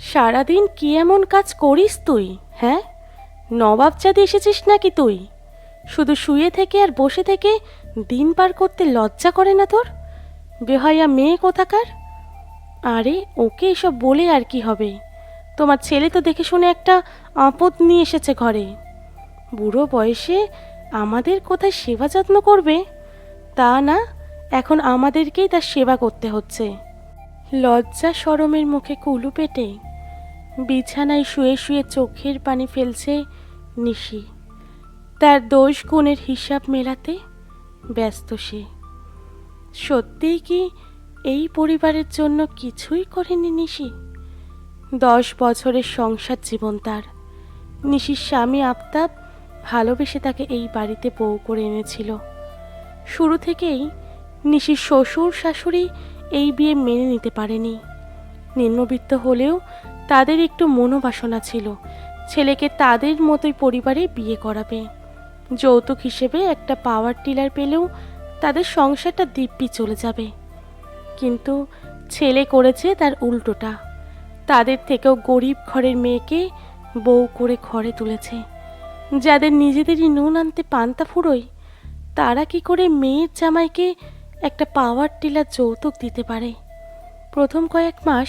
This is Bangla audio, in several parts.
সারাদিন কি এমন কাজ করিস তুই হ্যাঁ? নবাব চাঁদে এসেছিস নাকি তুই? শুধু শুয়ে থেকে আর বসে থেকে দিন পার করতে লজ্জা করে না তোর? বেহায়া মেয়ে কোথাকার? আরে, ওকে এসব বলে আর কি হবে? তোমার ছেলে তো দেখে শুনে একটা আপদ নিয়ে এসেছে ঘরে। বুড়ো বয়সে আমাদের কোথায় সেবা যত্ন করবে? তা না, এখন আমাদেরকেই তার সেবা করতে হচ্ছে। লজ্জা সরমের মুখে কুলু পেটে। বিছানায় শুয়ে শুয়ে চোখের পানি ফেলছে নিশি। তার দোষ গুণের হিসাব মেলাতে ব্যস্ত সে। সত্যিই কি এই পরিবারের জন্য কিছুই করেনি নিশি? দশ বছরের সংসার জীবন তার। নিশির স্বামী আফতাব ভালোবেসে তাকে এই বাড়িতে বউ করে এনেছিল। শুরু থেকেই নিশির শ্বশুর শাশুড়ি এই বিয়ে মেনে নিতে পারেনি। নিম্নবিত্ত হলেও তাদের একটু মনোবাসনা ছিল। ছেলেকে তাদের মতোই পরিবারে বিয়ে করাবে। যৌতুক হিসেবে একটা পাওয়ার টিলার পেলেও তাদের সংসারটা দিব্যি চলে যাবে। কিন্তু ছেলে করেছে তার উল্টোটা। তাদের থেকেও গরিব ঘরের মেয়েকে বউ করে ঘরে তুলেছে। যাদের নিজেদেরই নুন আনতে পান্তা ফুরোয়, তারা কি করে মেয়ের জামাইকে একটা পাওয়ার টিলার যৌতুক দিতে পারে। প্রথম কয়েক মাস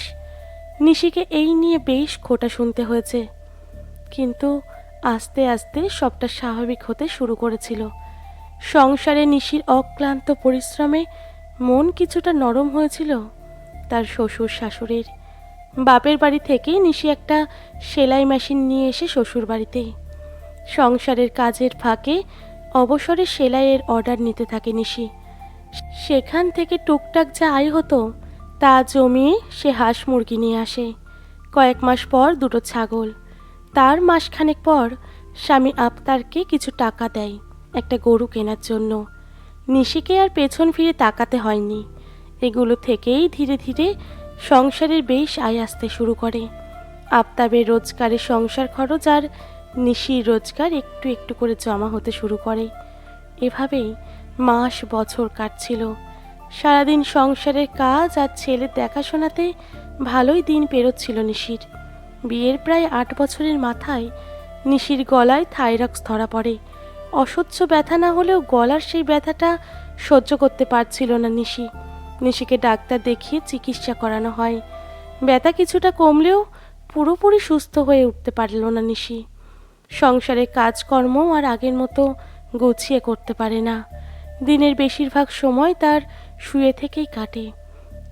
নিশিকে এই নিয়ে বেশ খোটা শুনতে হয়েছে। কিন্তু আস্তে আস্তে সবটা স্বাভাবিক হতে শুরু করেছিল। সংসারে নিশির অক্লান্ত পরিশ্রমে মন কিছুটা নরম হয়েছিল তার শ্বশুর শাশুড়ির। বাপের বাড়ি থেকে নিশি একটা সেলাই মেশিন নিয়ে এসে শ্বশুর বাড়িতে। সংসারের কাজের ফাঁকে অবসরে সেলাইয়ের অর্ডার নিতে থাকে নিশি। সেখান থেকে টুকটাক যা আয় হতো, তা জমিয়ে সে হাঁস মুরগি নিয়ে আসে। কয়েক মাস পর দুটো ছাগল। তার মাসখানেক পর স্বামী আফতারকে কিছু টাকা দেয় একটা গরু কেনার জন্য। নিশিকে আর পেছন ফিরে তাকাতে হয়নি। এগুলো থেকেই ধীরে ধীরে সংসারের বেশ আয় আসতে শুরু করে। আফতাবের রোজগারে সংসার খরচ আর নিশির রোজগার একটু একটু করে জমা হতে শুরু করে। এভাবেই মাস বছর কাটছিল। সারাদিন সংসারের কাজ আর ছেলের দেখাশোনাতে ভালোই দিন পেরোচ্ছিল নিশির। বিয়ের প্রায় আট বছরের মাথায় নিশির গলায় থাইরক্স ধরা পড়ে। অসহ্য ব্যথা না হলেও গলার সেই ব্যথাটা সহ্য করতে পারছিল না নিশি। নিশিকে ডাক্তার দেখিয়ে চিকিৎসা করানো হয়। ব্যথা কিছুটা কমলেও পুরোপুরি সুস্থ হয়ে উঠতে পারল না নিশি। সংসারের কাজকর্ম আর আগের মতো গুছিয়ে করতে পারে না। দিনের বেশিরভাগ সময় তার শুয়ে থেকেই কাটে।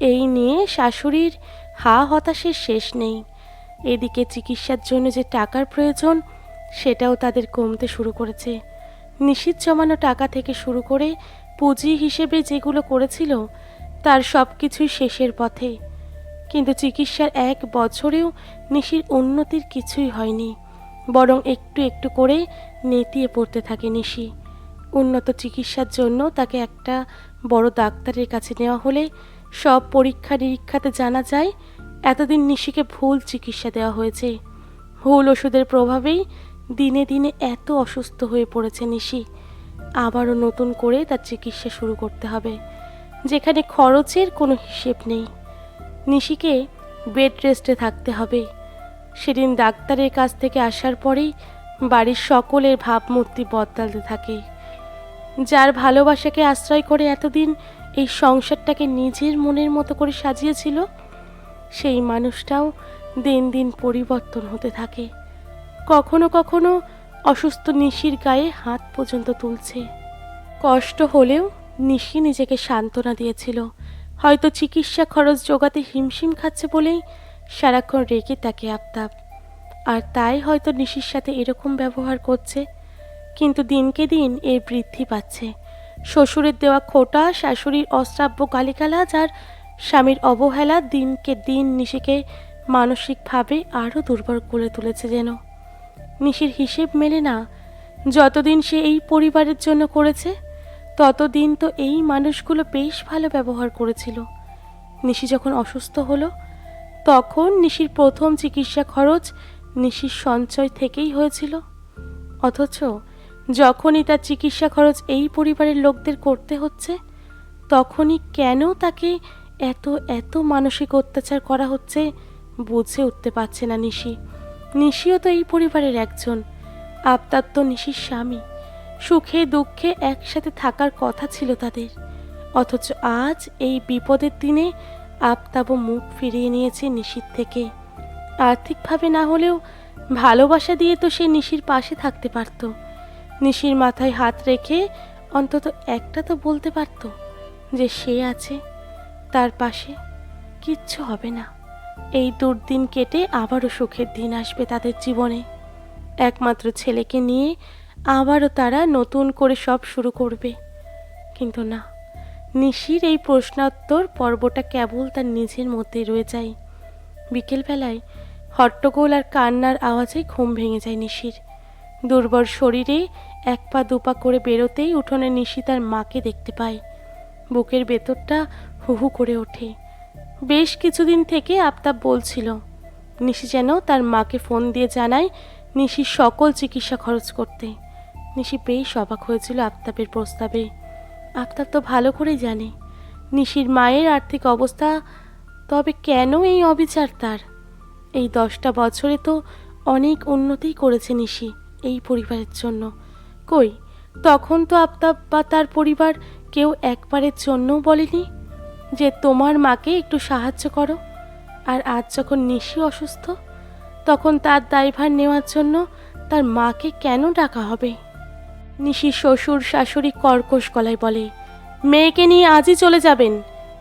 এই নিয়ে শাশুড়ির হা হতাশের শেষ নেই। এদিকে চিকিৎসার জন্য যে টাকার প্রয়োজন, সেটাও তাদের কমতে শুরু করেছে। নিশীত জমানো টাকা থেকে শুরু করে পুঁজি হিসেবে যেগুলো করেছিল, তার সব কিছুই শেষের পথে। কিন্তু চিকিৎসার এক বছরেও নিশির উন্নতির কিছুই হয়নি, বরং একটু একটু করে নেতিয়ে পড়তে থাকে নিশি। উন্নত চিকিৎসার জন্য তাকে একটা বড় ডাক্তারের কাছে নেওয়া হলে সব পরীক্ষা নিরীক্ষাতে জানা যায় এতদিন নিশিকে ভুল চিকিৎসা দেওয়া হয়েছে। ভুল ওষুধের প্রভাবেই দিনে দিনে এত অসুস্থ হয়ে পড়েছে নিশি। আবারও নতুন করে তার চিকিৎসা শুরু করতে হবে, যেখানে খরচের কোনো হিসেব নেই। নিশিকে বেড রেস্টে থাকতে হবে। সেদিন ডাক্তারের কাছ থেকে আসার পরেই বাড়ির সকলের ভাবমূর্তি বদলাতে থাকে। যার ভালোবাসাকে আশ্রয় করে এতদিন এই সংসারটাকে নিজের মনের মতো করে সাজিয়েছিল, সেই মানুষটাও দিন দিন পরিবর্তন হতে থাকে। কখনো কখনো অসুস্থ নিশির গায়ে হাত পর্যন্ত তুলছে। কষ্ট হলেও নিশি নিজেকে সান্ত্বনা দিয়েছিল। হয়তো চিকিৎসা খরচ জোগাতে হিমশিম খাচ্ছে বলেই সারাক্ষণ রেগে তাকে আফতাব। আর তাই হয়তো নিশির সাথে এরকম ব্যবহার করছে কিন্তু দিনকে দিন এর বৃদ্ধি পাচ্ছে। শ্বশুরের দেওয়া খোটা, শাশুড়ির অশ্রাব্য গালিগালাজ আর স্বামীর অবহেলা দিনকে দিন নিশিকে মানসিকভাবে আরও দুর্বল করে তুলেছে যেন। নিশির হিসেব মেলে না, যতদিন সে এই পরিবারের জন্য করেছে, ততদিন তো এই মানুষগুলো বেশ ভালো ব্যবহার করেছিল। নিশি যখন অসুস্থ হলো, তখন নিশির প্রথম চিকিৎসা খরচ নিশির সঞ্চয় থেকেই হয়েছিল। অথচ যখনই তার চিকিৎসা খরচ এই পরিবারের লোকদের করতে হচ্ছে, তখনই কেন তাকে এত এত মানসিক অত্যাচার করা হচ্ছে বুঝে উঠতে পারছে না নিশি। নিশিও তো এই পরিবারের একজন আফতাব তো নিশির স্বামী। সুখে দুঃখে একসাথে থাকার কথা ছিল তাদের। অথচ আজ এই বিপদের দিনে আফতাবও মুখ ফিরিয়ে নিয়েছে নিশির থেকে। আর্থিকভাবে না হলেও ভালোবাসা দিয়ে তো সে নিশির পাশে থাকতে পারত। নিশির মাথায় হাত রেখে অন্তত একটা তো বলতে পারত যে সে আছে, তার পাশে কিচ্ছু হবে না। এই দুর্দিন কেটে আবারও সুখের দিন আসবে তাদের জীবনে। একমাত্র ছেলেকে নিয়ে আবারও তারা নতুন করে সব শুরু করবে। কিন্তু না, নিশির এই প্রশ্নোত্তর পর্বটা কেবল তার নিজের মধ্যেই রয়ে যায়। বিকেলবেলায় হট্টগোল আর কান্নার আওয়াজে ঘুম ভেঙে যায় নিশির। দুর্বল শরীরে এক পা দুপা করে বেরোতেই উঠোনে নিশি তার মাকে দেখতে পায়। বুকের ভেতরটা হু হু করে ওঠে। বেশ কিছুদিন থেকে আফতাব বলছিল, নিশি যেন তার মাকে ফোন দিয়ে জানায় নিশির সকল চিকিৎসা খরচ করতে। নিশি বেশ অবাক হয়েছিল আফতাবের প্রস্তাবে। আফতাব তো ভালো করেই জানে, নিশির মায়ের আর্থিক অবস্থা তবে কেন এই অবিচার তার? এই দশটা বছরে তো অনেক উন্নতি করেছে নিশি এই পরিবারের জন্য। কই? তখন তো আফতাব বা তার পরিবার কেউ একবারের জন্যও বলেনি যে তোমার মাকে একটু সাহায্য করো। আর আজ যখন নিশি অসুস্থ, তখন তার দায়ভার নেওয়ার জন্য তার মাকে কেন ডাকা হবে? নিশি শ্বশুর শাশুড়ি কর্কশ গলায় বলে, মেয়েকে নিয়ে আজই চলে যাবেন।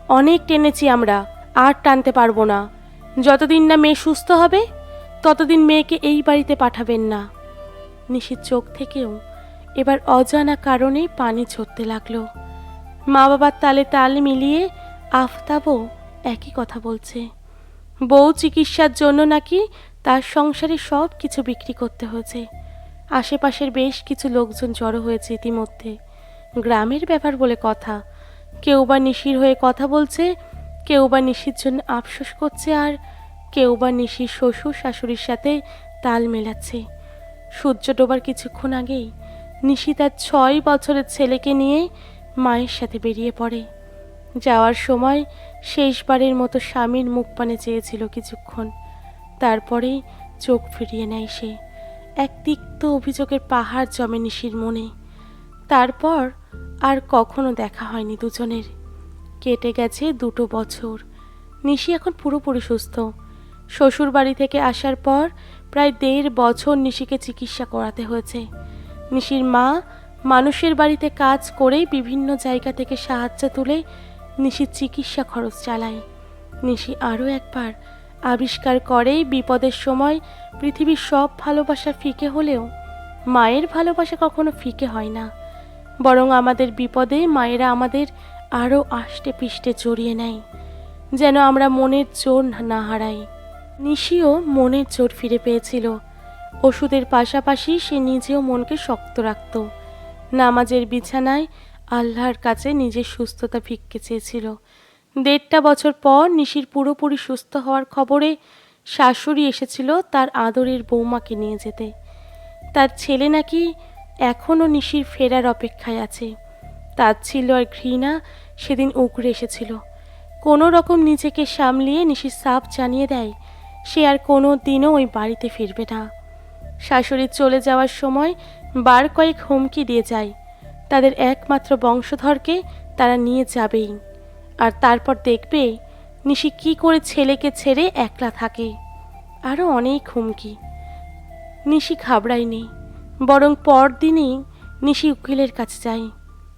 অনেক টেনেছি আমরা, আর টানতে পারব না। যতদিন না মেয়ে সুস্থ হবে, ততদিন মেয়েকে এই বাড়িতে পাঠাবেন না। নিশির চোখ থেকেও এবার অজানা কারণে পানি ঝরতে লাগল। মা বাবার তালে তাল মিলিয়ে আফতাবও একই কথা বলছে। বউ চিকিৎসার জন্য নাকি তার সংসারে সব কিছু বিক্রি করতে হয়েছে। আশেপাশের বেশ কিছু লোকজন জড়ো হয়েছে ইতিমধ্যে। গ্রামের ব্যাপার বলে কথা। কেউ বা নিশির হয়ে কথা বলছে, কেউ বা নিশির জন্য আফসোস করছে আর কেউ বা নিশির শ্বশুর শাশুড়ির সাথে তাল মেলাচ্ছে। সূর্য ডোবার কিছুক্ষণ আগেই নিশি তার ছয় বছরের ছেলেকে নিয়ে মায়ের সাথে বেরিয়ে পড়ে। যাওয়ার সময় শেষবারের মতো স্বামীর মুখ পানে চেয়েছিল কিছুক্ষণ। তারপরেই চোখ ফিরিয়ে নেয় সে। এক তিক্ত অভিযোগের পাহাড় জমে নিশির মনে। তারপর আর কখনো দেখা হয়নি দুজনের। কেটে গেছে দুটো বছর। নিশি এখন পুরোপুরি সুস্থ। শ্বশুর বাড়ি থেকে আসার পর প্রায় দেড় বছর নিশিকে চিকিৎসা করাতে হয়েছে। নিশির মা মানুষের বাড়িতে কাজ করেই বিভিন্ন জায়গা থেকে সাহায্য তুলে নিশির চিকিৎসা খরচ চালায়। নিশি আরও একবার আবিষ্কার করেই বিপদের সময় পৃথিবীর সব ভালোবাসা ফিকে হলেও মায়ের ভালোবাসা কখনো ফিকে হয় না। বরং আমাদের বিপদে মায়েরা আমাদের আরও আষ্টে পিষ্টে জড়িয়ে নেয়, যেন আমরা মনের জোর না হারাই। নিশিও মনের জোর ফিরে পেয়েছিল। ওষুধের পাশাপাশি সে নিজেও মনকে শক্ত রাখত। নামাজের বিছানায় আল্লাহর কাছে নিজের সুস্থতা ভিক্ষে চেয়েছিল। দেড়টা বছর পর নিশির পুরোপুরি সুস্থ হওয়ার খবরে শাশুড়ি এসেছিল তার আদরের বৌমাকে নিয়ে যেতে। তার ছেলে নাকি এখনও নিশির ফেরার অপেক্ষায় আছে। তার ছিল আর ঘৃণা সেদিন উগড়ে এসেছিল। কোনো রকম নিজেকে সামলিয়ে নিশির সাপ জানিয়ে দেয়, সে আর কোনো দিনও ওই বাড়িতে ফিরবে না। শাশুড়ি চলে যাওয়ার সময় বার কয়েক হুমকি দিয়ে যায়। তাদের একমাত্র বংশধরকে তারা নিয়ে যাবেই। আর তারপর দেখবে নিশি কি করে ছেলেকে ছেড়ে একলা থাকে। আরও অনেক হুমকি। নিশি ঘাবড়ায়নি। বরং পরদিনই নিশি উকিলের কাছে যায়।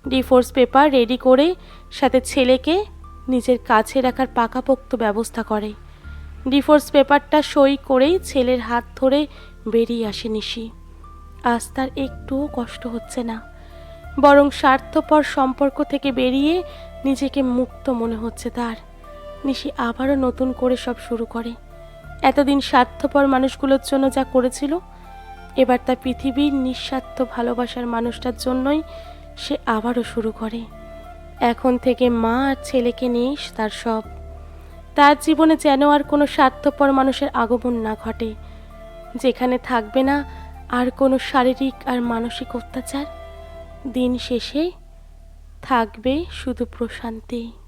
ডিফোর্স পেপার রেডি করে সাথে ছেলেকে নিজের কাছে রাখার পাকাপোক্ত ব্যবস্থা করে। ডিফোর্স পেপারটা সই করেই ছেলের হাত ধরে বেরিয়ে আসে নিশি আজ তার একটুও কষ্ট হচ্ছে না। বরং স্বার্থপর সম্পর্ক থেকে বেরিয়ে নিজেকে মুক্ত মনে হচ্ছে তার। নিশি আবারও নতুন করে সব শুরু করে। এতদিন স্বার্থপর মানুষগুলোর জন্য যা করেছিল, এবার তার পৃথিবীর নিঃস্বার্থ ভালোবাসার মানুষটার জন্যই সে আবারও শুরু করে। এখন থেকে মা আর ছেলেকে নিয়েই তার সব। তার জীবনে যেন আর কোনো স্বার্থপর মানুষের আগমন না ঘটে। যেখানে থাকবে না আর কোনো শারীরিক আর মানসিক অত্যাচার দিন শেষে থাকবে শুধু প্রশান্তি।